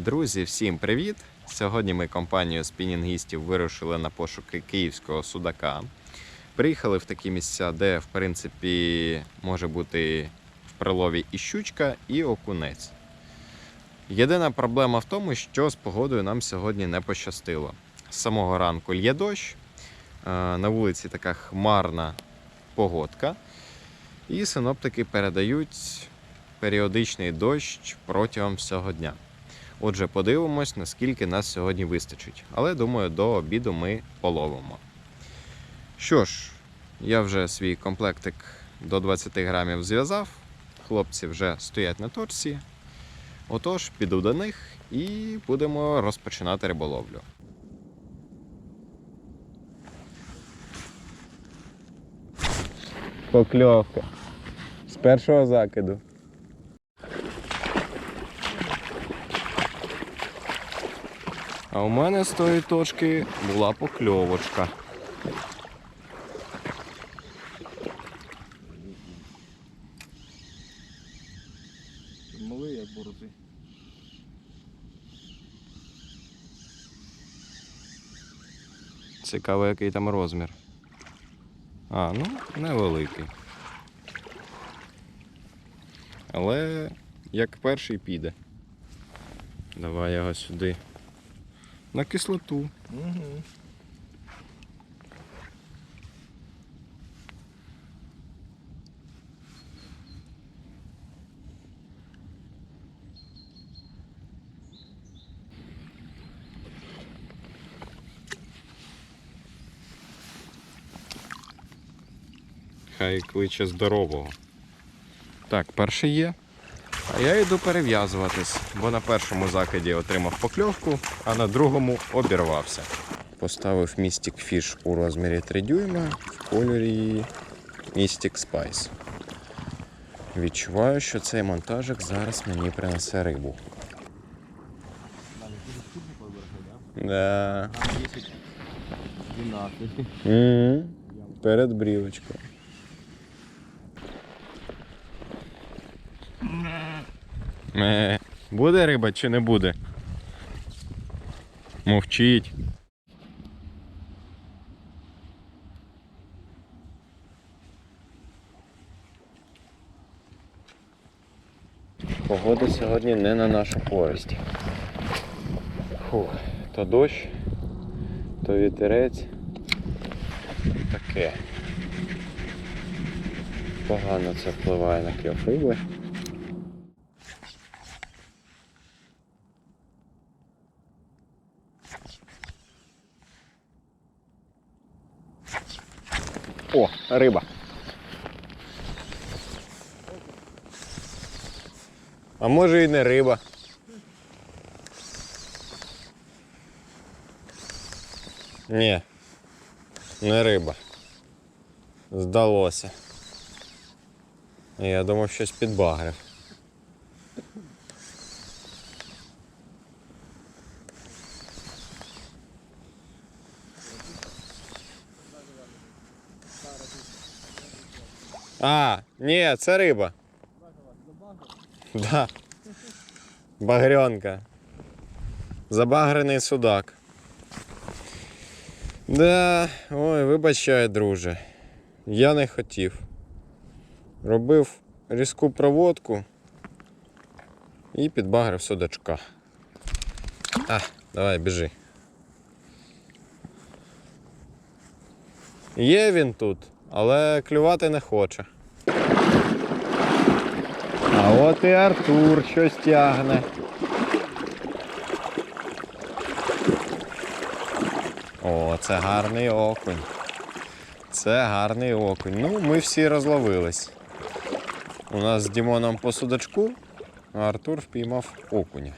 Друзі, всім привіт! Сьогодні ми компанією спінінгістів вирушили на пошуки київського судака. Приїхали в такі місця, де, в принципі, може бути в прилові і щучка, і окунець. Єдина проблема в тому, що з погодою нам сьогодні не пощастило. З самого ранку лє дощ, е, на вулиці така хмарна погодка, і синоптики передають періодичний дощ протягом всього дня. Отже, подивимось, наскільки нас сьогодні вистачить. Але думаю, до обіду ми половимо. Що ж, я вже свій комплектик до 20 грамів зв'язав. Хлопці вже стоять на торці. Отож, піду до них і будемо розпочинати риболовлю. Покльовка. З першого закиду. А у мене з тої точки була покльовочка. Малий як бороти. Цікаво, який там розмір. А, ну, невеликий. Але як перший піде. Давай його сюди. На кислоту. Угу. Хай кличе здорового. Так, перший є. А я йду перев'язуватись, бо на першому закиді отримав покльовку, а на другому обірвався. Поставив Mystic Fish у розмірі 3 дюйма в кольорі Mystic Spice. Відчуваю, що цей монтажик зараз мені принесе рибу. Да. да? Грам 10, 12. Перед брівочкою. Ме. Буде риба чи не буде? Мовчить. Погода сьогодні не на нашу користь. Фух, то дощ, то вітерець. Таке. Погано це впливає на кльов риби. О, риба. А може і не риба. Ні, не риба. Здалося. Я думав, щось підбагрив. А, ні, це риба. Да. Багрянка. Забагрений судак. Да, ой, вибачай, друже. Я не хотів. Робив різку проводку і підбагрив судачка. А, давай, біжи. Є він тут, але клювати не хоче. А от і Артур щось тягне. О, це гарний окунь. Це гарний окунь. Ну, ми всі розловились. У нас з Дімоном по судачку, а Артур впіймав окуня.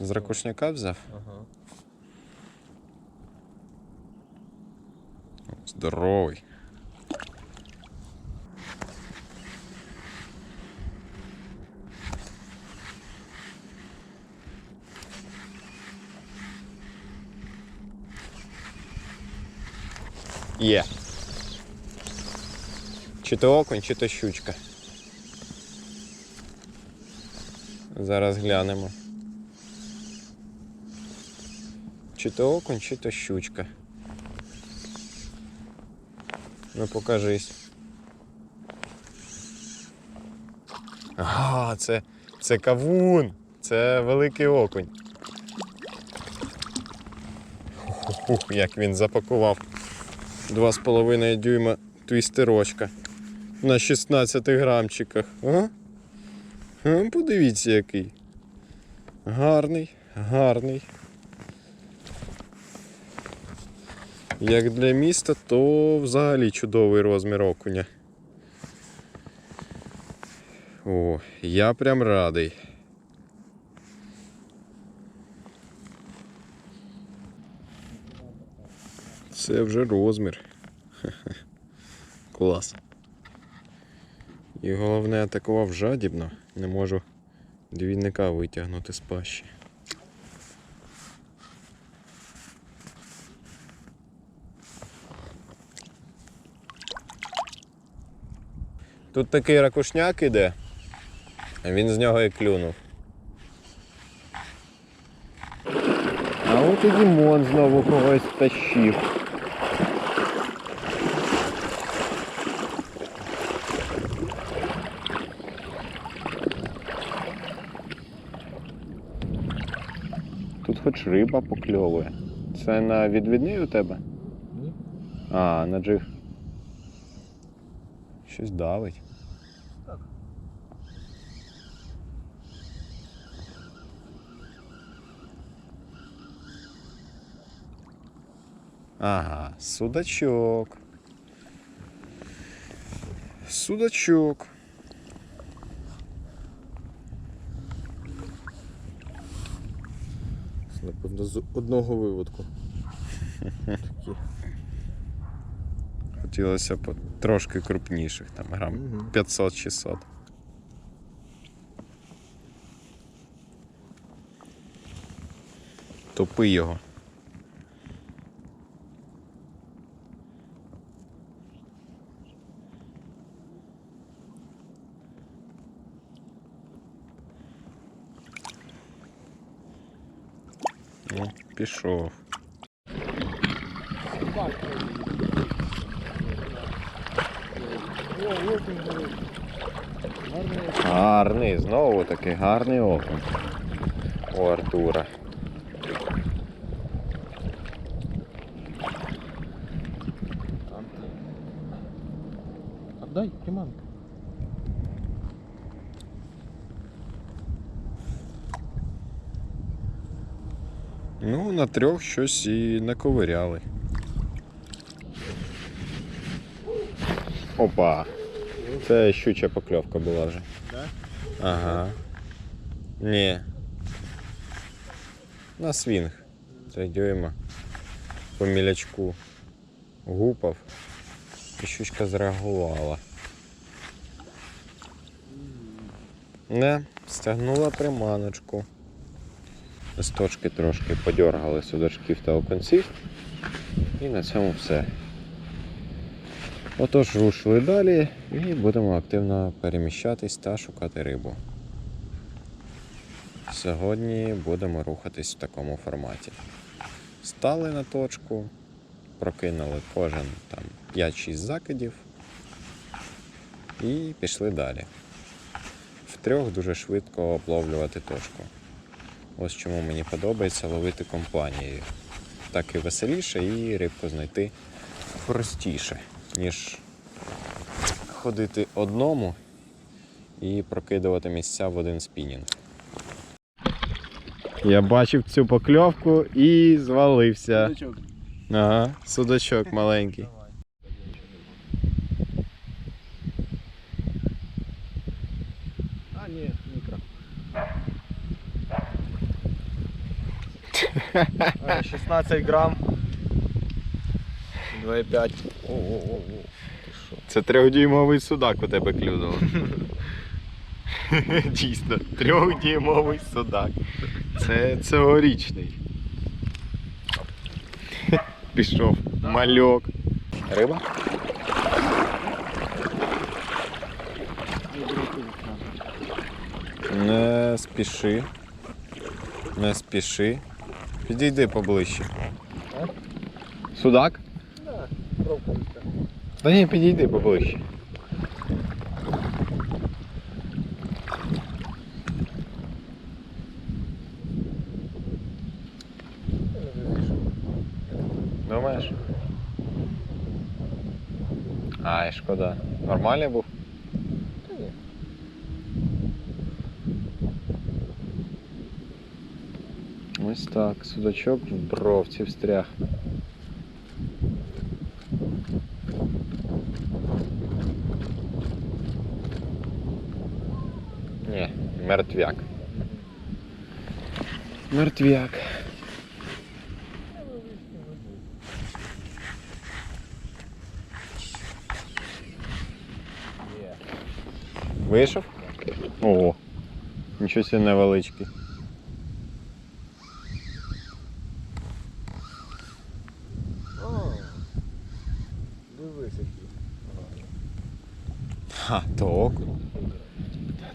З ракушняка взяв? Ага. Здоровий. Є. Чи то окунь, чи то щучка. Зараз глянемо. Чи то окунь, чи то щучка. Ну покажись. Ага, це, це кавун. Це великий окунь. Ух, як він запакував. Два з половиною дюйма твістерочка. На 16 грамчиках. А? А, Подивіться який. Гарний, гарний. Як для міста, то взагалі чудовий розмір окуня. О, я прям радий. Це вже розмір. Клас. І головне атакував жадібно. Не можу двійника витягнути з пащі. Тут такий ракушняк іде, а він з нього і клюнув. А от і Дімон знову когось тащив. Тут хоч риба покльовує. Це на відвідний у тебе? Ні. А, на джиг. Щось давить. Так. Ага, судачок. Судачок. Напевно, з одного виводку. Такі. Хотілося б трошки крупніших, там грам Мгм. 500-600. Топи його. Ну, пішов. Гарний, знову таки гарний окунь у Артура. Отдай, приманку. Ну, на трьох щось і наковиряли. Опа. Це щуча покльовка була вже. Да? Ага. Ні. На свінг. Три дюйма. По мілячку гупав. І щучка зреагувала. Не, стягнула приманочку. Листочки трошки подьоргали судачків та оконців. І на цьому все. Отож, рушили далі і будемо активно переміщатись та шукати рибу. Сьогодні будемо рухатись в такому форматі. Стали на точку, прокинули кожен там 5-6 закидів і пішли далі. Втрьох дуже швидко обловлювати точку. Ось чому мені подобається ловити компанією. Так і веселіше, і рибку знайти простіше, ніж ходити одному і прокидувати місця в один спінінг. Я бачив цю покльовку і звалився. Судачок. Ага, судачок маленький. Давай. А, ні, мікро. А, 16 грам. 2,5. О-о-о. Ти що? Це трьохдюймовий судак у тебе клюнув. Дійсно, трьохдюймовий судак. Це цьогорічний. Пішов. Мальок. Риба? Не спіши. Не спіши. Підійди поближче. Судак? Да, пробка. Та ні, підійди поближче. Думаєш? Ай, шкода. Нормальний був? Та ні. Ось так, судачок в бровці встряг. Ні, мертвяк. Мертвяк. Вийшов? Ого. Нічого себе невеличкий. А, Дивись який. Ха, то окунь.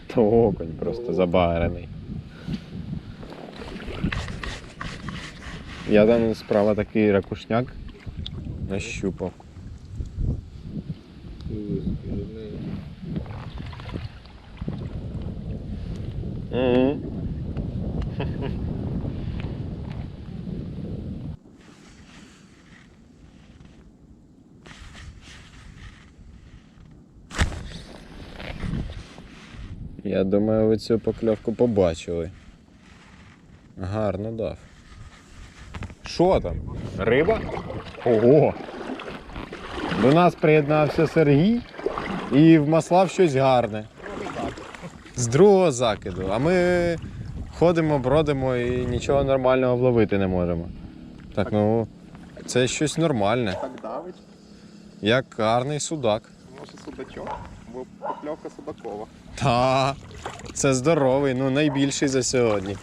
То окунь просто забарений. Я там справа такий ракушняк нащупав. Дивись, Я думаю, ви цю покльовку побачили. Гарно дав. Що там? Риба? Ого! До нас приєднався Сергій і вмаслав щось гарне. З другого закиду. А ми ходимо, бродимо і нічого нормального вловити не можемо. Так, ну це щось нормальне. Так давить, Як гарний судак. може судачок, бо покльовка судакова. Та, це здоровий, ну найбільший за сьогодні.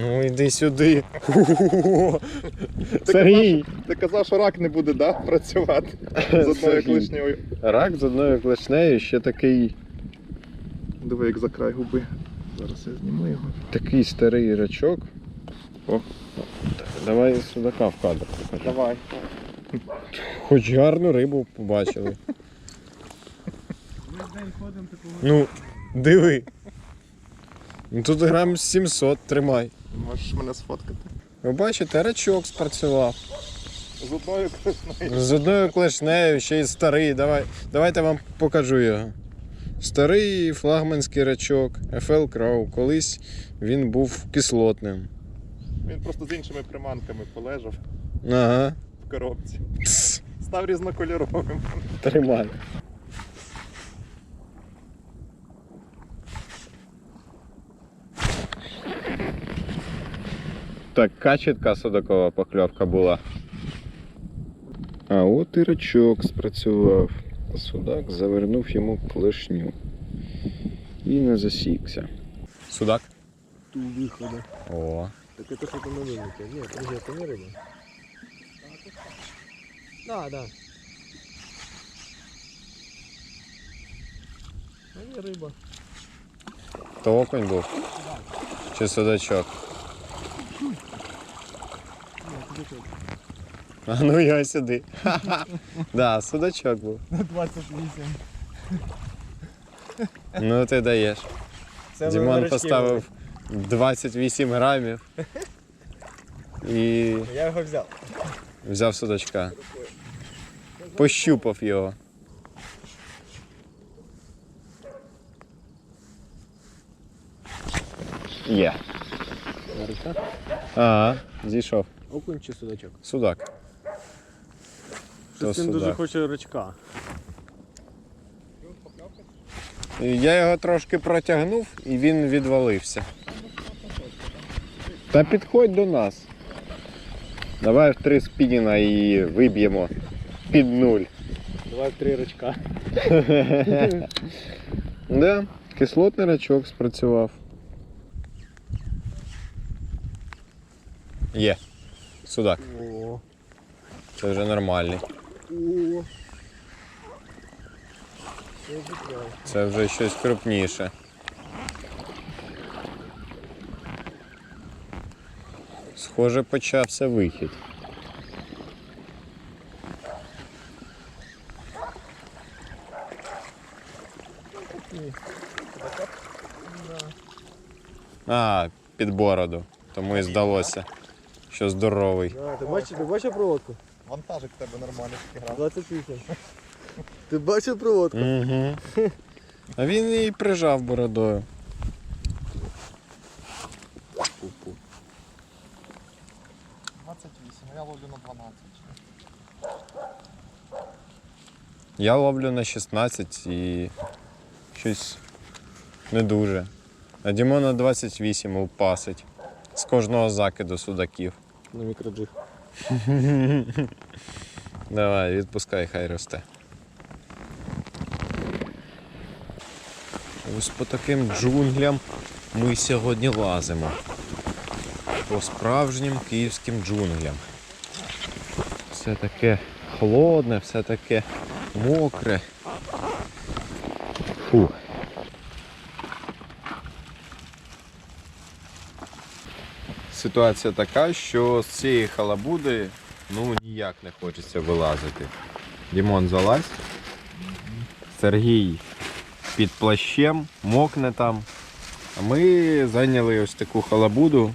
Ну йди сюди. Сергій! Ти казав, що рак не буде, да, працювати з одною клишньою. Рак з одною клешнею, ще такий, Диви, як за край губи. Зараз я зніму його. такий старий рачок. О, давай судака в кадр. покажи. Давай. Хоч гарну рибу побачили. Ну, диви. Ну, Тут грам 700 тримай. Можеш мене сфоткати. Ви бачите, рачок спрацював. З одною клишною. З одною клешнею, ще й старий. Давай, давайте вам покажу його. Старий флагманський рачок FL Crow. Колись він був кислотним. Він просто з іншими приманками полежав Ага. в коробці. Тс, Став різнокольоровим. Тримай. Така чітка судакова покльовка була. А от і рачок спрацював. Судак завернув йому клешню. І не засікся. Судак? Ту виходу. О. Так это что-то новенькое. Нет, подожди, это не рыба. Да, да. А не рыба. То окунь був? Чи судачок? Нет, судачок. А ну я сюди. Да, судачок був. 28. Ну ти даєш. Це Дімон поставив 28 грамів і Я його взяв. взяв судачка. Пощупав його. Є. Ага, зійшов. Окунь чи судачок? Судак. То Щось він дуже судак. хоче рачка. Я його трошки протягнув і він відвалився. Та підходь до нас. Давай в три спініна і виб'ємо під нуль. Давай в три рачка. Да, кислотний рачок спрацював. Є. Судак. О. Це вже нормальний. О. Це вже щось крупніше. Схоже, почався вихід. А, під бороду, тому і здалося що здоровий. А, ти бачив, ти бачив проводку? Вантажик в тебе нормальний грав. 28. Ти бачив проводку? Угу. А він і прижав бородою. Пу-пу. 28, я ловлю на 12. Я ловлю на 16 і щось не дуже. А Дімон на 28 упасить. З кожного закиду судаків. На мікроджиг. Давай, відпускай, хай росте. Ось по таким джунглям ми сьогодні лазимо. По справжнім київським джунглям. Все таке холодне, все таке мокре. Фу. Ситуація така, що з цієї халабуди ну ніяк не хочеться вилазити. Дімон залазь. Сергій під плащем, мокне там. А ми зайняли ось таку халабуду.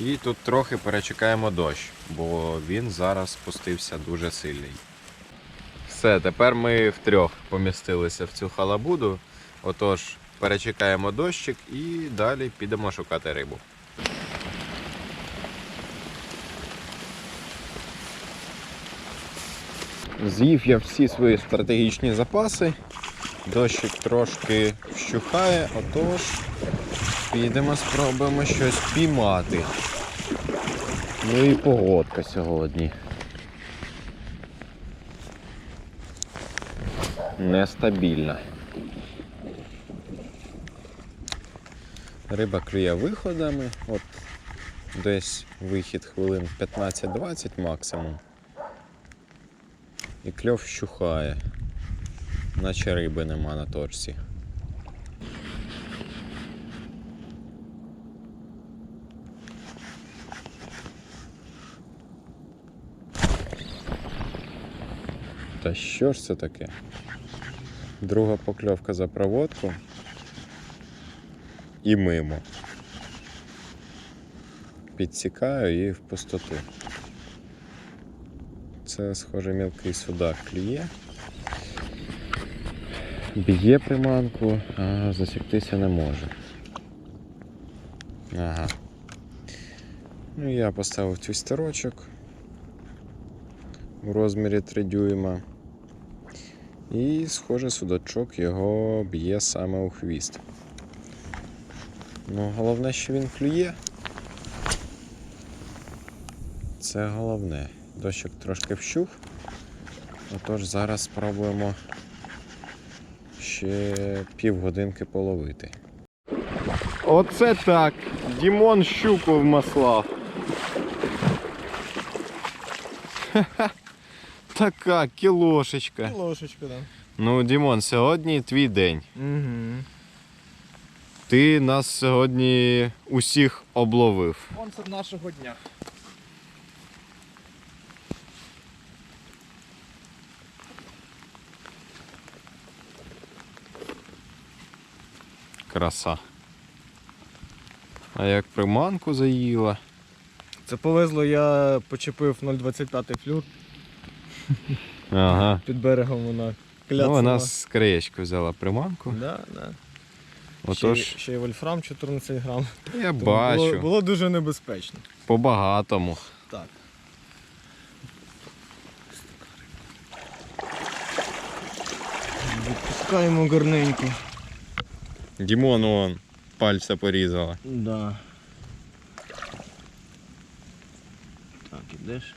І тут трохи перечекаємо дощ, бо він зараз спустився дуже сильний. Все, тепер ми втрьох помістилися в цю халабуду. Отож, перечекаємо дощик і далі підемо шукати рибу. З'їв я всі свої стратегічні запаси. Дощик трошки вщухає, отож підемо спробуємо щось піймати. Ну і погодка сьогодні. Нестабільна. Риба клює виходами. От десь вихід хвилин 15-20 максимум. І кльов щухає, наче риби нема на торці. Та що ж це таке? Друга покльовка за проводку і мимо. Підсікаю і в пустоту. Це, схоже, мілкий судак клює. Б'є приманку, а засіктися не може. Ага. Ну, я поставив твістерочок у розмірі 3 дюйма. І, схоже, судачок його б'є саме у хвіст. Ну, головне, що він клює. Це головне. Дощик трошки вщух. Отож зараз спробуємо ще півгодинки половити. Оце так. Дімон щуку вмаслав. Ха-ха. Така кілошечка. Ложечка, да. Ну, Дімон, сьогодні твій день. Угу. Ти нас сьогодні усіх обловив. Спонсор нашого дня. Краса. А як приманку заїла. Це повезло, я почепив 0,25 флюр Ага. під берегом вона кляцала. Ну, вона з краєчку взяла приманку. Да, да. Отож, Ще, ще й вольфрам 14 грам. я Тому бачу. Було, було дуже небезпечно. По-багатому. Так. Відпускаємо гарненько. Дімон вон пальця порізала. Да. Так, ідеш.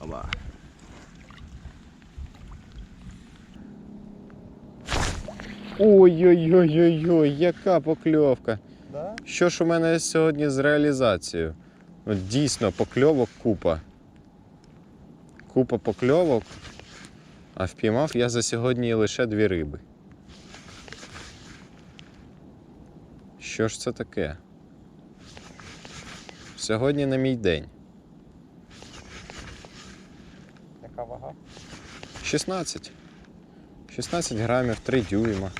Оба. Ой-ой-ой-ой-ой, яка покльовка. Да? Що ж у мене сьогодні з реалізацією? Ну, дійсно, покльовок купа. Купа покльовок. А впіймав я за сьогодні лише дві риби. Що ж це таке? Сьогодні не мій день. Яка вага? 16. 16 грамів, 3 дюйма.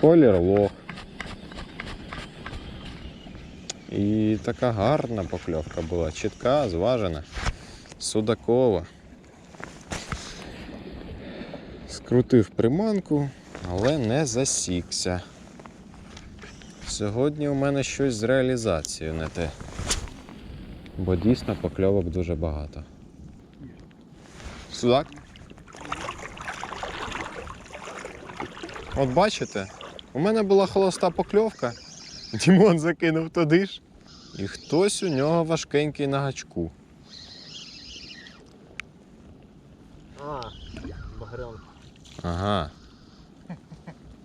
Колір лох. І така гарна покльовка була, чітка, зважена, судакова. Скрутив приманку, але не засікся. Сьогодні у мене щось з реалізацією не те. Бо дійсно покльовок дуже багато. Судак? От бачите, у мене була холоста покльовка, Дімон закинув туди ж, і хтось у нього важкенький на гачку. А, багрянка. Ага.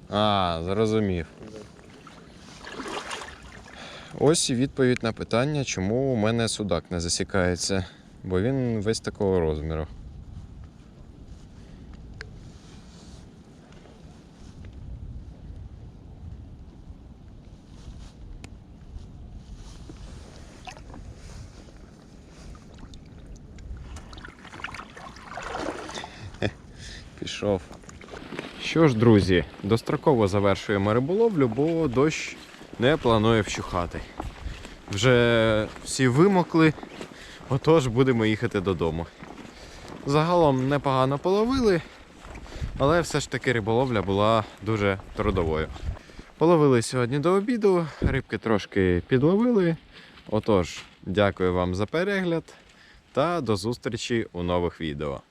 А, зрозумів. Ось і відповідь на питання, чому у мене судак не засікається, бо він весь такого розміру. Пішов. Що ж, друзі, достроково завершуємо риболовлю, бо дощ не планує вщухати. Вже всі вимокли, отож будемо їхати додому. Загалом непогано половили, але все ж таки риболовля була дуже трудовою. Половили сьогодні до обіду, рибки трошки підловили. Отож, дякую вам за перегляд та до зустрічі у нових відео.